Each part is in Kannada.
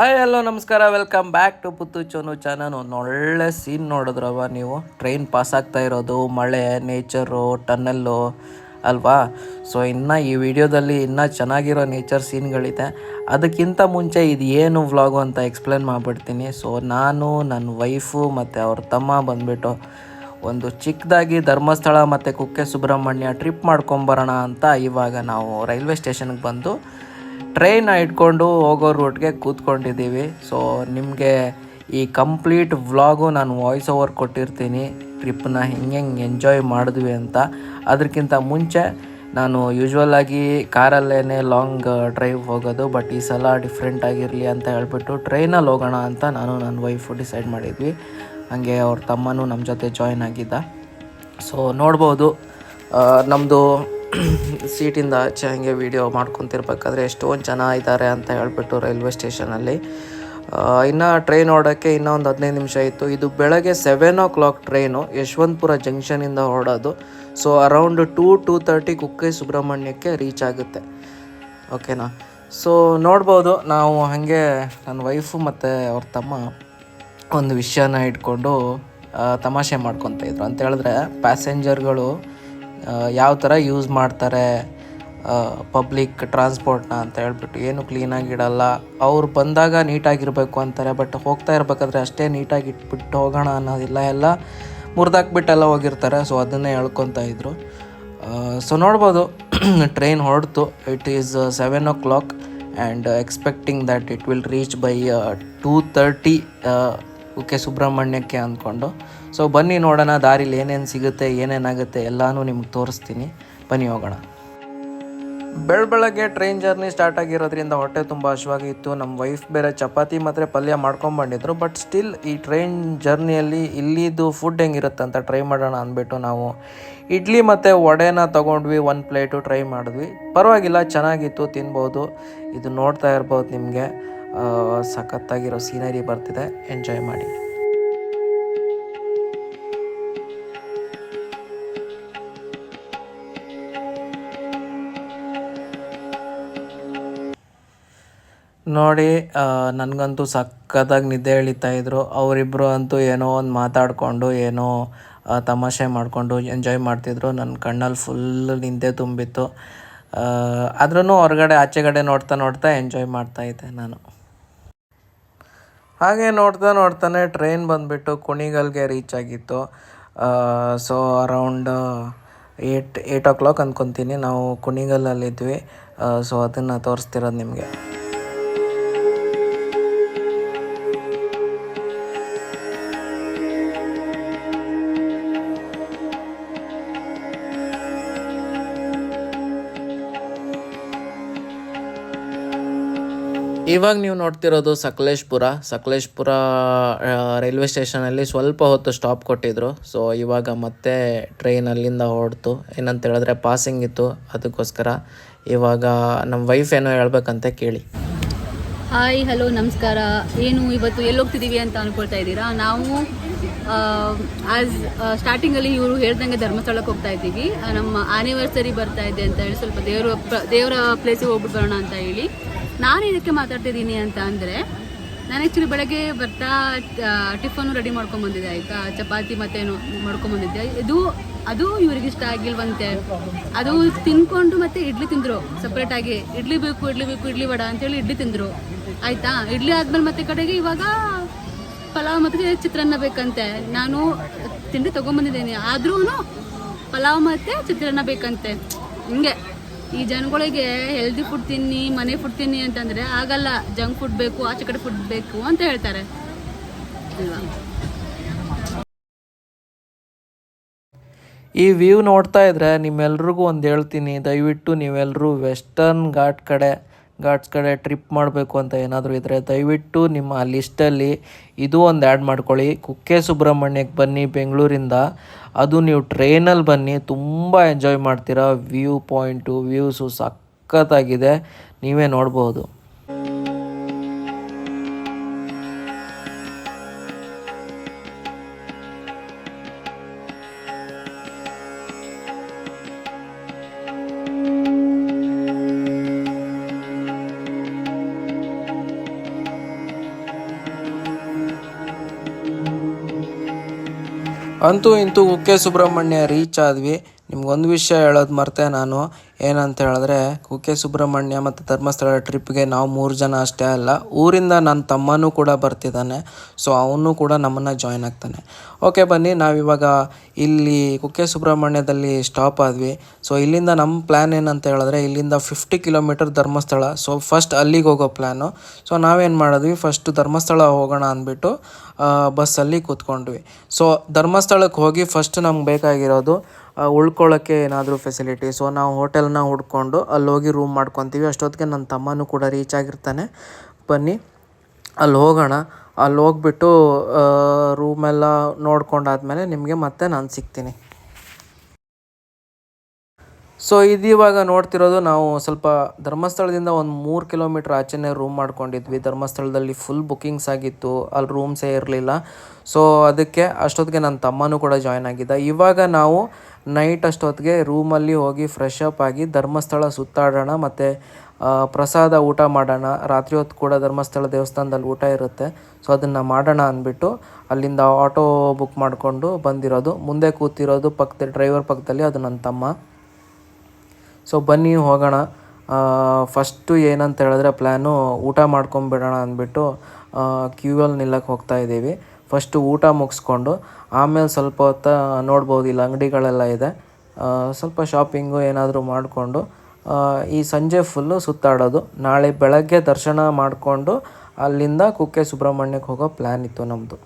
ಹಾಯ್ ಹಲೋ ನಮಸ್ಕಾರ. Welcome back to Puttu Chonu channel ಒಂದು ಒಳ್ಳೆ ಸೀನ್ ನೋಡಿದ್ರವ ನೀವು. ಟ್ರೈನ್ ಪಾಸ್ ಆಗ್ತಾ ಇರೋದು, ಮಳೆ ನೇಚರು ಟನ್ನಲ್ಲು ಅಲ್ವಾ? ಸೊ ಇನ್ನು ಈ ವಿಡಿಯೋದಲ್ಲಿ ಇನ್ನೂ ಚೆನ್ನಾಗಿರೋ ನೇಚರ್ ಸೀನ್ಗಳಿದೆ ಅದಕ್ಕಿಂತ ಮುಂಚೆ ಇದು ಏನು ವ್ಲಾಗು ಅಂತ ಎಕ್ಸ್ಪ್ಲೇನ್ ಮಾಡಿಬಿಡ್ತೀನಿ. ಸೊ ನಾನು ನನ್ನ ವೈಫು ಮತ್ತು ಅವ್ರ ತಮ್ಮ ಬಂದುಬಿಟ್ಟು ಒಂದು ಚಿಕ್ಕದಾಗಿ ಧರ್ಮಸ್ಥಳ ಮತ್ತು ಕುಕ್ಕೆ ಸುಬ್ರಹ್ಮಣ್ಯ ಟ್ರಿಪ್ ಮಾಡ್ಕೊಂಬರೋಣ ಅಂತ ಇವಾಗ ನಾವು ರೈಲ್ವೆ ಸ್ಟೇಷನ್ಗೆ ಬಂದು ಟ್ರೈನ್ ಇಟ್ಕೊಂಡು ಹೋಗೋ ರೂಟ್ಗೆ ಕೂತ್ಕೊಂಡಿದ್ದೀವಿ. ಸೊ ನಿಮಗೆ ಈ ಕಂಪ್ಲೀಟ್ ವ್ಲಾಗು ನಾನು ವಾಯ್ಸ್ ಓವರ್ ಕೊಟ್ಟಿರ್ತೀನಿ ಟ್ರಿಪ್ಪನ್ನ ಹೆಂಗೆ ಹೆಂಗೆ ಎಂಜಾಯ್ ಮಾಡಿದ್ವಿ ಅಂತ. ಅದಕ್ಕಿಂತ ಮುಂಚೆ ನಾನು ಯೂಶ್ವಲ್ ಆಗಿ ಕಾರಲ್ಲೇ ಲಾಂಗ್ ಡ್ರೈವ್ ಹೋಗೋದು ಬಟ್ ಈ ಸಲ ಡಿಫ್ರೆಂಟ್ ಆಗಿರಲಿ ಅಂತ ಹೇಳ್ಬಿಟ್ಟು ಟ್ರೈನಲ್ಲಿ ಹೋಗೋಣ ಅಂತ ನಾನು ನನ್ನ ವೈಫು ಡಿಸೈಡ್ ಮಾಡಿದ್ವಿ. ಹಾಗೆ ಅವ್ರ ತಮ್ಮನೂ ನಮ್ಮ ಜೊತೆ ಜಾಯ್ನ್ ಆಗಿದ್ದ. ಸೊ ನೋಡ್ಬೋದು. ನಮ್ಮದು ಸೀಟಿಂದ ಆಚೆ ಹಾಗೆ ವೀಡಿಯೋ ಮಾಡ್ಕೊತಿರ್ಬೇಕಾದ್ರೆ ಎಷ್ಟೊಂದು ಜನ ಇದ್ದಾರೆ ಅಂತ ಹೇಳ್ಬಿಟ್ಟು ರೈಲ್ವೆ ಸ್ಟೇಷನಲ್ಲಿ ಇನ್ನು ಟ್ರೈನ್ ಹೊರಡೋಕ್ಕೆ ಇನ್ನೂ ಒಂದು ಹದಿನೈದು ನಿಮಿಷ ಇತ್ತು ಇದು ಬೆಳಗ್ಗೆ seven o'clock train Yeshwanthpur ಜಂಕ್ಷನಿಂದ ಹೊರಡೋದು so around two two thirty Kukke ಸುಬ್ರಹ್ಮಣ್ಯಕ್ಕೆ reach ಆಗುತ್ತೆ. ಓಕೆನಾ ಸೊ ನೋಡ್ಬೋದು. ನಾವು ಹಾಗೆ ನನ್ನ ವೈಫು ಮತ್ತು ಅವ್ರ ತಮ್ಮ ಒಂದು ವಿಷಯನ ಇಟ್ಕೊಂಡು ತಮಾಷೆ ಮಾಡ್ಕೊತ ಇದ್ರು. ಅಂತ ಹೇಳಿದ್ರೆ ಪ್ಯಾಸೆಂಜರ್ಗಳು ಯಾವ ಥರ ಯೂಸ್ ಮಾಡ್ತಾರೆ ಪಬ್ಲಿಕ್ ಟ್ರಾನ್ಸ್ಪೋರ್ಟ್ನ ಅಂತ ಹೇಳ್ಬಿಟ್ಟು ಏನು ಕ್ಲೀನಾಗಿ ಇಡಲ್ಲ. ಅವ್ರು ಬಂದಾಗ ನೀಟಾಗಿರಬೇಕು ಅಂತಾರೆ ಬಟ್ ಹೋಗ್ತಾ ಇರ್ಬೇಕಾದ್ರೆ ಅಷ್ಟೇ ನೀಟಾಗಿ ಇಟ್ಬಿಟ್ಟು ಹೋಗೋಣ ಅನ್ನೋದಿಲ್ಲ. ಎಲ್ಲ ಮುರಿದಾಕ್ಬಿಟ್ಟೆಲ್ಲ ಹೋಗಿರ್ತಾರೆ ಸೊ ಅದನ್ನೇ ಹೇಳ್ಕೊತಾ ಇದ್ರು. ಸೊ ನೋಡ್ಬೋದು train ಹೊರಡ್ತು. It is seven o'clock and expecting that it will reach by two thirty Kukke ಸುಬ್ರಹ್ಮಣ್ಯಕ್ಕೆ ಅಂದ್ಕೊಂಡು. ಸೊ ಬನ್ನಿ ನೋಡೋಣ, ದಾರಿಲಿ ಏನೇನು ಸಿಗುತ್ತೆ ಏನೇನಾಗುತ್ತೆ ಎಲ್ಲನೂ ನಿಮ್ಗೆ ತೋರಿಸ್ತೀನಿ. ಬನ್ನಿ ಹೋಗೋಣ. ಬೆಳ ಬೆಳಗ್ಗೆ ಟ್ರೈನ್ ಜರ್ನಿ ಸ್ಟಾರ್ಟ್ ಆಗಿರೋದ್ರಿಂದ ಹೊಟ್ಟೆ ತುಂಬ ಹಶ್ವಾಗಿತ್ತು ನಮ್ಮ ವೈಫ್ ಬೇರೆ ಚಪಾತಿ ಮಾತ್ರ ಪಲ್ಯ ಮಾಡ್ಕೊಂಬಂದಿದ್ರು ಬಟ್ ಸ್ಟಿಲ್ ಈ ಟ್ರೈನ್ ಜರ್ನಿಯಲ್ಲಿ ಇಲ್ಲಿದು ಫುಡ್ ಹೆಂಗಿರುತ್ತೆ ಅಂತ ಟ್ರೈ ಮಾಡೋಣ ಅಂದ್ಬಿಟ್ಟು ನಾವು ಇಡ್ಲಿ ಮತ್ತು ವಡೆನ ತೊಗೊಂಡ್ವಿ ಒಂದು ಪ್ಲೇಟು ಟ್ರೈ ಮಾಡಿದ್ವಿ. ಪರವಾಗಿಲ್ಲ, ಚೆನ್ನಾಗಿತ್ತು, ತಿನ್ಬೋದು. ಇದು ನೋಡ್ತಾ ಇರ್ಬೋದು ನಿಮಗೆ. ಸಖತ್ತಾಗಿರೋ ಸೀನರಿ ಬರ್ತಿದೆ. ಎಂಜಾಯ್ ಮಾಡಿ. ನೋಡಿ ನನಗಂತೂ ಸಖತ್ತಾಗಿ ನಿದ್ದೆ ಎಳಿತಾ ಇದ್ರು. ಅವರಿಬ್ಬರು ಅಂತೂ ಏನೋ ಒಂದು ಮಾತಾಡಿಕೊಂಡು, ಏನೋ ತಮಾಷೆ ಮಾಡಿಕೊಂಡು ಎಂಜಾಯ್ ಮಾಡ್ತಿದ್ರು. ನನ್ನ ಕಣ್ಣಲ್ಲಿ ಫುಲ್ ನಿಂದೆ ತುಂಬಿತ್ತು. ಆದ್ರೂ ಹೊರಗಡೆ, ಆಚೆಗಡೆ ನೋಡ್ತಾ ನೋಡ್ತಾ ಎಂಜಾಯ್ ಮಾಡ್ತಾ ಇದ್ದೆ ನಾನು. ಹಾಗೆ ನೋಡ್ತಾ ನೋಡ್ತಾನೆ ಟ್ರೈನ್ ಬಂದುಬಿಟ್ಟು ಕುಣಿಗಲ್ಗೆ ರೀಚ್ ಆಗಿತ್ತು. So around at eight o'clock ಅಂದ್ಕೊತೀನಿ ನಾವು ಕುಣಿಗಲ್ಲಲ್ಲಿದ್ವಿ ಸೊ ಅದನ್ನು ತೋರಿಸ್ತಿರೋದು ನಿಮಗೆ. ಇವಾಗ ನೀವು ನೋಡ್ತಿರೋದು ಸಕಲೇಶ್ಪುರ. ಸಕಲೇಶ್ಪುರ ರೈಲ್ವೆ ಸ್ಟೇಷನಲ್ಲಿ ಸ್ವಲ್ಪ ಹೊತ್ತು ಸ್ಟಾಪ್ ಕೊಟ್ಟಿದ್ರು. ಸೊ ಇವಾಗ ಮತ್ತೆ ಟ್ರೈನ್ ಅಲ್ಲಿಂದ ಹೊರಡ್ತು ಏನಂತ ಹೇಳಿದ್ರೆ ಪಾಸಿಂಗ್ ಇತ್ತು. ಅದಕ್ಕೋಸ್ಕರ ಇವಾಗ ನಮ್ಮ ವೈಫ್ ಏನೋ ಹೇಳ್ಬೇಕಂತ ಕೇಳಿ. ಹಾಯ್ ಹಲೋ ನಮಸ್ಕಾರ. ಏನು ಇವತ್ತು ಎಲ್ಲಿ ಹೋಗ್ತಿದ್ದೀವಿ ಅಂತ ಅನ್ಕೊಳ್ತಾ ಇದ್ದೀರಾ? ನಾವು ಆಸ್ ಸ್ಟಾರ್ಟಿಂಗಲ್ಲಿ ಇವರು ಹೇಳ್ದಂಗೆ ಧರ್ಮಸ್ಥಳಕ್ಕೆ ಹೋಗ್ತಾ ಇದ್ದೀವಿ. ನಮ್ಮ ಆನಿವರ್ಸರಿ ಬರ್ತಾ ಇದೆ ಅಂತ ಹೇಳಿ ಸ್ವಲ್ಪ ದೇವರ ದೇವರ ಪ್ಲೇಸಿಗೆ ಹೋಗ್ಬಿಟ್ಟು ಬರೋಣ ಅಂತ ಹೇಳಿ. ನಾನು ಇದಕ್ಕೆ ಮಾತಾಡ್ತಿದ್ದೀನಿ ಅಂತ ಅಂದರೆ, ನಾನು ಆ್ಯಕ್ಚುಲಿ ಬೆಳಗ್ಗೆ ಬರ್ತಾ ಟಿಫನ್ನು ರೆಡಿ ಮಾಡ್ಕೊಂಬಂದಿದ್ದೆ ಆಯಿತಾ? ಚಪಾತಿ ಮತ್ತೇನು ಮಾಡ್ಕೊಂಬಂದಿದ್ದೆ ಇದು, ಅದು ಇವ್ರಿಗೆ ಇಷ್ಟ ಆಗಿಲ್ವಂತೆ. ಅದು ತಿನ್ಕೊಂಡು ಮತ್ತೆ ಇಡ್ಲಿ ತಿಂದರು. ಸಪ್ರೇಟಾಗಿ ಇಡ್ಲಿ ಬೇಕು ಇಡ್ಲಿ ಬೇಕು, ಇಡ್ಲಿ ವಡ ಅಂತೇಳಿ ಇಡ್ಲಿ ತಿಂದರು. ಆಯಿತಾ? ಇಡ್ಲಿ ಆದ್ಮೇಲೆ ಮತ್ತೆ ಕಡೆಗೆ ಇವಾಗ ಪಲಾವ್ ಮತ್ತೆ ಚಿತ್ರಾನ್ನ ಬೇಕಂತೆ. ನಾನು ತಿಂಡಿ ತಗೊಂಬಂದಿದ್ದೇನೆ ಆದ್ರೂ ಪಲಾವ್ ಮತ್ತೆ ಚಿತ್ರಾನ್ನ ಬೇಕಂತೆ. ಹಿಂಗೆ. ಈ ಜನಗಳಿಗೆ ಹೆಲ್ದಿ ಫುಡ್ ತಿನ್ನಿ, ಮನೆ ಫುಡ್ ತಿನ್ನಿ ಅಂತಂದ್ರೆ ಆಗಲ್ಲ ಜಂಕ್ ಫುಡ್ ಬೇಕು ಆಚೆ ಕಡೆ ಫುಡ್ ಬೇಕು ಅಂತ ಹೇಳ್ತಾರೆ. ಈ ವ್ಯೂ ನೋಡ್ತಾ ಇದ್ರೆ ನಿಮ್ಮೆಲ್ರಿಗೂ ಒಂದು ಹೇಳ್ತೀನಿ, ದಯವಿಟ್ಟು ನೀವೆಲ್ಲರೂ ವೆಸ್ಟರ್ನ್ ಘಾಟ್ ಕಡೆ ಘಾಟ್ಸ್ ಕಡೆ ಟ್ರಿಪ್ ಮಾಡಬೇಕು ಅಂತ ಏನಾದರೂ ಇದ್ದರೆ ದಯವಿಟ್ಟು ನಿಮ್ಮ ಲಿಸ್ಟಲ್ಲಿ ಇದು ಒಂದು ಆ್ಯಡ್ ಮಾಡ್ಕೊಳ್ಳಿ. ಕುಕ್ಕೆ ಸುಬ್ರಹ್ಮಣ್ಯಕ್ಕೆ ಬನ್ನಿ ಬೆಂಗಳೂರಿಂದ. ಅದು ನೀವು ಟ್ರೈನಲ್ಲಿ ಬನ್ನಿ, ತುಂಬ ಎಂಜಾಯ್ ಮಾಡ್ತೀರಾ. ವ್ಯೂ ಪಾಯಿಂಟು ವ್ಯೂಸು ಸಖತ್ತಾಗಿದೆ. ನೀವೇ ನೋಡ್ಬೋದು. ಅಂತೂ ಇಂತೂ ಕುಕ್ಕೆ ಸುಬ್ರಹ್ಮಣ್ಯ ರೀಚ್ ಆದ್ವಿ. ನಿಮ್ಗೊಂದು ವಿಷಯ ಹೇಳೋದು ಮರ್ತೆ ನಾನು. ಏನಂತ ಹೇಳಿದ್ರೆ ಕುಕ್ಕೆ ಸುಬ್ರಹ್ಮಣ್ಯ ಮತ್ತು ಧರ್ಮಸ್ಥಳ ಟ್ರಿಪ್ಗೆ ನಾವು ಮೂರು ಜನ ಅಷ್ಟೇ ಅಲ್ಲ, ಊರಿಂದ ನನ್ನ ತಮ್ಮನೂ ಕೂಡ ಬರ್ತಿದ್ದಾನೆ. ಸೊ ಅವನು ಕೂಡ ನಮ್ಮನ್ನು ಜಾಯ್ನ್ ಆಗ್ತಾನೆ. ಓಕೆ ಬನ್ನಿ. ನಾವಿವಾಗ ಇಲ್ಲಿ ಕುಕ್ಕೆ ಸುಬ್ರಹ್ಮಣ್ಯದಲ್ಲಿ ಸ್ಟಾಪ್ ಆದ್ವಿ. ಸೊ ಇಲ್ಲಿಂದ ನಮ್ಮ ಪ್ಲ್ಯಾನ್ ಏನಂತ ಹೇಳಿದ್ರೆ, ಇಲ್ಲಿಂದ fifty kilometre Dharmasthala. So first ಅಲ್ಲಿಗೆ ಹೋಗೋ ಪ್ಲ್ಯಾನು ಸೊ ನಾವೇನು ಮಾಡಿದ್ವಿ? ಫಸ್ಟು ಧರ್ಮಸ್ಥಳ ಹೋಗೋಣ ಅಂದ್ಬಿಟ್ಟು ಬಸ್ಸಲ್ಲಿ ಕೂತ್ಕೊಂಡ್ವಿ. ಸೊ ಧರ್ಮಸ್ಥಳಕ್ಕೆ ಹೋಗಿ ಫಸ್ಟ್ ನಮ್ಗೆ ಬೇಕಾಗಿರೋದು ಉಳ್ಕೊಳ್ಳೋಕ್ಕೆ ಏನಾದರೂ ಫೆಸಿಲಿಟಿ ಸೊ ನಾವು ಹೋಟೆಲ್ನ ಹುಡ್ಕೊಂಡು ಅಲ್ಲಿ ಹೋಗಿ ರೂಮ್ ಮಾಡ್ಕೊತೀವಿ. ಅಷ್ಟೊತ್ತಿಗೆ ನನ್ನ ತಮ್ಮನೂ ಕೂಡ ರೀಚ್ ಆಗಿರ್ತಾನೆ. ಬನ್ನಿ ಅಲ್ಲಿ ಹೋಗೋಣ. ಅಲ್ಲಿ ಹೋಗ್ಬಿಟ್ಟು ರೂಮೆಲ್ಲ ನೋಡ್ಕೊಂಡಾದ್ಮೇಲೆ ನಿಮಗೆ ಮತ್ತೆ ನಾನು ಸಿಗ್ತೀನಿ. ಸೊ ಇದು ಇವಾಗ ನೋಡ್ತಿರೋದು ನಾವು ಸ್ವಲ್ಪ ಧರ್ಮಸ್ಥಳದಿಂದ ಒಂದು ಮೂರು ಕಿಲೋಮೀಟ್ರ್ ಆಚೆನೇ ರೂಮ್ ಮಾಡ್ಕೊಂಡಿದ್ವಿ. ಧರ್ಮಸ್ಥಳದಲ್ಲಿ ಫುಲ್ ಬುಕ್ಕಿಂಗ್ಸ್ ಆಗಿತ್ತು. ಅಲ್ಲಿ ರೂಮ್ಸೇ ಇರಲಿಲ್ಲ. ಸೊ ಅದಕ್ಕೆ ಅಷ್ಟೊತ್ತಿಗೆ ನನ್ನ ತಮ್ಮನೂ ಕೂಡ ಜಾಯ್ನ್ ಆಗಿದ್ದ. ಇವಾಗ ನಾವು ನೈಟ್ ಅಷ್ಟೊತ್ತಿಗೆ ರೂಮಲ್ಲಿ ಹೋಗಿ ಫ್ರೆಶ್ ಅಪ್ ಆಗಿ ಧರ್ಮಸ್ಥಳ ಸುತ್ತಾಡೋಣ ಮತ್ತು ಪ್ರಸಾದ ಊಟ ಮಾಡೋಣ. ರಾತ್ರಿ ಹೊತ್ತು ಕೂಡ ಧರ್ಮಸ್ಥಳ ದೇವಸ್ಥಾನದಲ್ಲಿ ಊಟ ಇರುತ್ತೆ. ಸೊ ಅದನ್ನು ಮಾಡೋಣ ಅಂದ್ಬಿಟ್ಟು ಅಲ್ಲಿಂದ ಆಟೋ ಬುಕ್ ಮಾಡಿಕೊಂಡು ಬಂದಿರೋದು. ಮುಂದೆ ಕೂತಿರೋದು ಪಕ್ಕದ ಡ್ರೈವರ್ ಪಕ್ಕದಲ್ಲಿ ಅದು ನನ್ನ ತಮ್ಮ. ಸೊ ಬನ್ನಿ ಹೋಗೋಣ. ಫಸ್ಟು ಏನಂತ ಹೇಳಿದ್ರೆ ಪ್ಲ್ಯಾನು ಊಟ ಮಾಡ್ಕೊಂಬಿಡೋಣ ಅಂದ್ಬಿಟ್ಟು ಕ್ಯೂವಲ್ಲಿ ನಿಲ್ಲಕ್ಕೆ ಹೋಗ್ತಾ ಇದ್ದೀವಿ. ಫಸ್ಟು ಊಟ ಮುಗಿಸ್ಕೊಂಡು, ಆಮೇಲೆ ಸ್ವಲ್ಪ ಹೊತ್ತು ನೋಡ್ಬೋದು, ಇಲ್ಲಿ ಅಂಗಡಿಗಳೆಲ್ಲ ಇದೆ. ಸ್ವಲ್ಪ ಶಾಪಿಂಗು ಏನಾದರೂ ಮಾಡಿಕೊಂಡು ಈ ಸಂಜೆ ಫುಲ್ಲು ಸುತ್ತಾಡೋದು. ನಾಳೆ ಬೆಳಗ್ಗೆ ದರ್ಶನ ಮಾಡಿಕೊಂಡು, ಅಲ್ಲಿಂದ ಕುಕ್ಕೆ ಸುಬ್ರಹ್ಮಣ್ಯಕ್ಕೆ ಹೋಗೋ ಪ್ಲ್ಯಾನ್ ಇತ್ತು ನಮ್ಮದು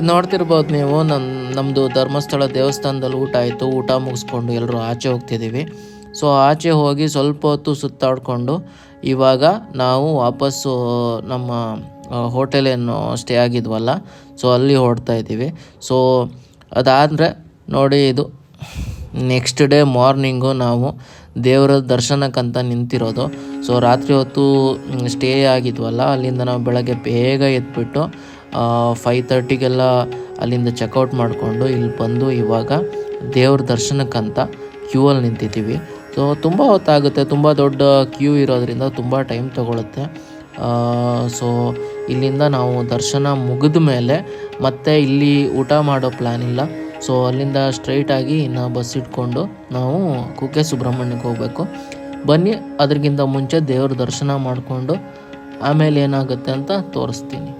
ನೋಡ್ತಿರ್ಬೋದು ನೀವು ನನ್ನ ನಮ್ಮದು ಧರ್ಮಸ್ಥಳ ದೇವಸ್ಥಾನದಲ್ಲಿ ಊಟ ಆಯಿತು, ಊಟ ಮುಗಿಸ್ಕೊಂಡು ಎಲ್ಲರೂ ಆಚೆ ಹೋಗ್ತಿದ್ದೀವಿ. ಸೊ, ಆಚೆ ಹೋಗಿ ಸ್ವಲ್ಪ ಹೊತ್ತು ಸುತ್ತಾಡಿಕೊಂಡು ಇವಾಗ ನಾವು ವಾಪಸ್ಸು ನಮ್ಮ ಹೋಟೆಲೇನು ಸ್ಟೇ ಆಗಿದ್ವಲ್ಲ, ಸೊ ಅಲ್ಲಿ ಹೊಡ್ತಾ ಇದ್ದೀವಿ. ಸೊ, ಅದಾದರೆ ನೋಡಿ ಇದು, ನೆಕ್ಸ್ಟ್ ಡೇ ಮಾರ್ನಿಂಗು ನಾವು ದೇವರ ದರ್ಶನಕ್ಕಂತ ನಿಂತಿರೋದು. ಸೊ, ರಾತ್ರಿ ಹೊತ್ತು ಸ್ಟೇ ಆಗಿದ್ವಲ್ಲ, ಅಲ್ಲಿಂದ ನಾವು ಬೆಳಗ್ಗೆ ಬೇಗ ಎದ್ಬಿಟ್ಟು ಫೈವ್ ತರ್ಟಿಗೆಲ್ಲ ಅಲ್ಲಿಂದ ಚೆಕ್ಔಟ್ ಮಾಡಿಕೊಂಡು ಇಲ್ಲಿ ಬಂದು ಇವಾಗ ದೇವ್ರ ದರ್ಶನಕ್ಕಂತ ಕ್ಯೂ ಅಲ್ಲಿ ನಿಂತಿದ್ದೀವಿ. ಸೊ ತುಂಬ ಹೊತ್ತಾಗುತ್ತೆ, ತುಂಬ ದೊಡ್ಡ ಕ್ಯೂ ಇರೋದ್ರಿಂದ ತುಂಬ ಟೈಮ್ ತಗೊಳುತ್ತೆ. ಸೊ ಇಲ್ಲಿಂದ ನಾವು ದರ್ಶನ ಮುಗಿದ ಮೇಲೆ ಮತ್ತೆ ಇಲ್ಲಿ ಊಟ ಮಾಡೋ ಪ್ಲ್ಯಾನ್ ಇಲ್ಲ. ಸೊ ಅಲ್ಲಿಂದ ಸ್ಟ್ರೈಟಾಗಿ ಇನ್ನು ಬಸ್ ಇಟ್ಕೊಂಡು ನಾವು ಕುಕ್ಕೆ ಸುಬ್ರಹ್ಮಣ್ಯಕ್ಕೆ ಹೋಗಬೇಕು. ಬನ್ನಿ ಅದಕ್ಕಿಂತ ಮುಂಚೆ ದೇವ್ರ ದರ್ಶನ ಮಾಡಿಕೊಂಡು ಆಮೇಲೆ ಏನಾಗುತ್ತೆ ಅಂತ ತೋರಿಸ್ತೀನಿ.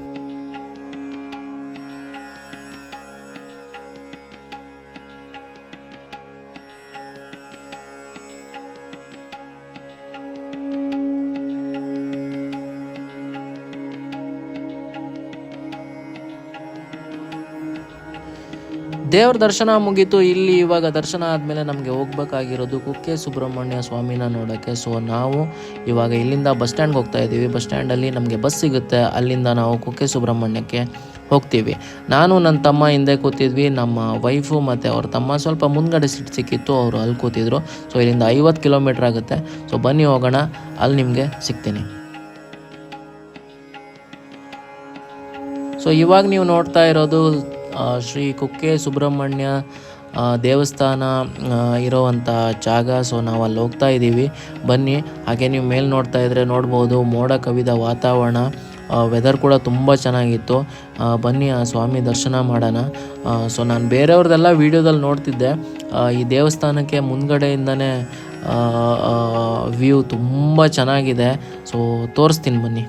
ದೇವ್ರ ದರ್ಶನ ಮುಗೀತು. ಇಲ್ಲಿ ಇವಾಗ ದರ್ಶನ ಆದಮೇಲೆ ನಮಗೆ ಹೋಗ್ಬೇಕಾಗಿರೋದು ಕುಕ್ಕೆ ಸುಬ್ರಹ್ಮಣ್ಯ ಸ್ವಾಮಿನ ನೋಡೋಕ್ಕೆ ಸೊ ನಾವು ಇವಾಗ ಇಲ್ಲಿಂದ ಬಸ್ ಸ್ಟ್ಯಾಂಡ್ಗೆ ಹೋಗ್ತಾ ಇದ್ದೀವಿ. ಬಸ್ ಸ್ಟ್ಯಾಂಡಲ್ಲಿ ನಮಗೆ ಬಸ್ ಸಿಗುತ್ತೆ. ಅಲ್ಲಿಂದ ನಾವು ಕುಕ್ಕೆ ಸುಬ್ರಹ್ಮಣ್ಯಕ್ಕೆ ಹೋಗ್ತೀವಿ. ನಾನು ನನ್ನ ತಮ್ಮ ಹಿಂದೆ ಕೂತಿದ್ವಿ. ನಮ್ಮ ವೈಫು ಮತ್ತು ಅವ್ರ ತಮ್ಮ ಸ್ವಲ್ಪ ಮುಂದ್ಗಡೆ ಸೀಟ್ ಸಿಕ್ಕಿತ್ತು. ಅವರು ಅಲ್ಲಿ ಕೂತಿದ್ರು. ಸೊ ಇಲ್ಲಿಂದ ಐವತ್ತು ಕಿಲೋಮೀಟ್ರ್ ಆಗುತ್ತೆ. ಸೊ ಬನ್ನಿ ಹೋಗೋಣ. ಅಲ್ಲಿ ನಿಮಗೆ ಸಿಗ್ತೀನಿ. ಸೊ ಇವಾಗ ನೀವು ನೋಡ್ತಾ ಇರೋದು ಶ್ರೀ ಕುಕ್ಕೆ ಸುಬ್ರಹ್ಮಣ್ಯ ದೇವಸ್ಥಾನ ಇರೋವಂಥ ಜಾಗ. ಸೊ ನಾವು ಅಲ್ಲಿ ಹೋಗ್ತಾ ಇದ್ದೀವಿ. ಬನ್ನಿ. ಹಾಗೆ ನೀವು ಮೇಲೆ ನೋಡ್ತಾ ಇದ್ರೆ ನೋಡ್ಬೋದು. ಮೋಡ ಕವಿದ ವಾತಾವರಣ ವೆದರ್ ಕೂಡ ತುಂಬ ಚೆನ್ನಾಗಿತ್ತು. ಬನ್ನಿ, ಆ, ಸ್ವಾಮಿ ದರ್ಶನ ಮಾಡೋಣ. ಸೊ ನಾನು ಬೇರೆಯವ್ರದ್ದೆಲ್ಲ ವೀಡಿಯೋದಲ್ಲಿ ನೋಡ್ತಿದ್ದೆ. ಈ ದೇವಸ್ಥಾನಕ್ಕೆ ಮುಂದ್ಗಡೆಯಿಂದನೇ ವ್ಯೂ ತುಂಬ ಚೆನ್ನಾಗಿದೆ. ಸೊ ತೋರಿಸ್ತೀನಿ ಬನ್ನಿ.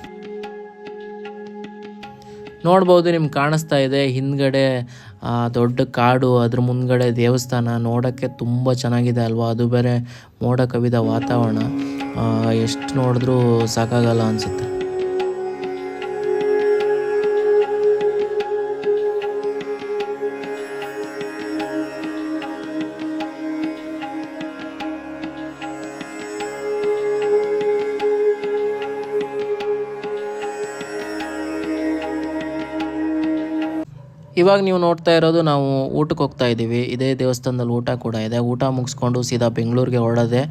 ನೋಡ್ಬೋದು, ನಿಮ್ಗೆ ಕಾಣಿಸ್ತಾ ಇದೆ. ಹಿಂದ್ಗಡೆ ದೊಡ್ಡ ಕಾಡು, ಅದ್ರ ಮುಂದ್ಗಡೆ ದೇವಸ್ಥಾನ ನೋಡೋಕ್ಕೆ ತುಂಬ ಚೆನ್ನಾಗಿದೆ ಅಲ್ವಾ? ಅದು ಬೇರೆ ಮೋಡ ಕವಿದ ವಾತಾವರಣ. ಎಷ್ಟು ನೋಡಿದ್ರೂ ಸಾಕಾಗಲ್ಲ ಅನಿಸುತ್ತೆ. ಇವಾಗ ನೀವು ನೋಡ್ತಾ ಇರೋದು ನಾವು ಊಟಕ್ಕೆ ಹೋಗ್ತಾ ಇದ್ದೀವಿ. ಇದೇ ದೇವಸ್ಥಾನದಲ್ಲಿ ಊಟ ಕೂಡ ಇದೆ. ಊಟ ಮುಗಿಸ್ಕೊಂಡು ಸೀದಾ ಬೆಂಗಳೂರಿಗೆ ಹೊರಡೋದೆ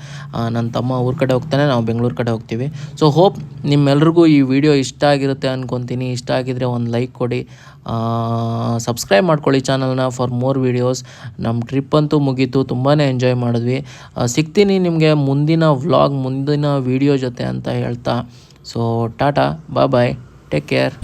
ನನ್ನ ತಮ್ಮ ಊರ ಕಡೆ ಹೋಗ್ತಾನೆ, ನಾವು ಬೆಂಗಳೂರು ಕಡೆ ಹೋಗ್ತೀವಿ. ಸೊ ಹೋಪ್ ನಿಮ್ಮೆಲ್ರಿಗೂ ಈ ವಿಡಿಯೋ ಇಷ್ಟ ಆಗಿರುತ್ತೆ ಅಂದ್ಕೊತೀನಿ ಇಷ್ಟ ಆಗಿದ್ರೆ ಒಂದು ಲೈಕ್ ಕೊಡಿ. ಸಬ್ಸ್ಕ್ರೈಬ್ ಮಾಡ್ಕೊಳ್ಳಿ ಚಾನಲ್ನ ಫಾರ್ ಮೋರ್ ವೀಡಿಯೋಸ್ ನಮ್ಮ ಟ್ರಿಪ್ ಅಂತೂ ಮುಗೀತು. ತುಂಬಾ ಎಂಜಾಯ್ ಮಾಡಿದ್ವಿ. ಸಿಗ್ತೀನಿ ನಿಮಗೆ ಮುಂದಿನ ವ್ಲಾಗ್ ಮುಂದಿನ ವಿಡಿಯೋ ಜೊತೆ ಅಂತ ಹೇಳ್ತಾ. So tata bye bye take care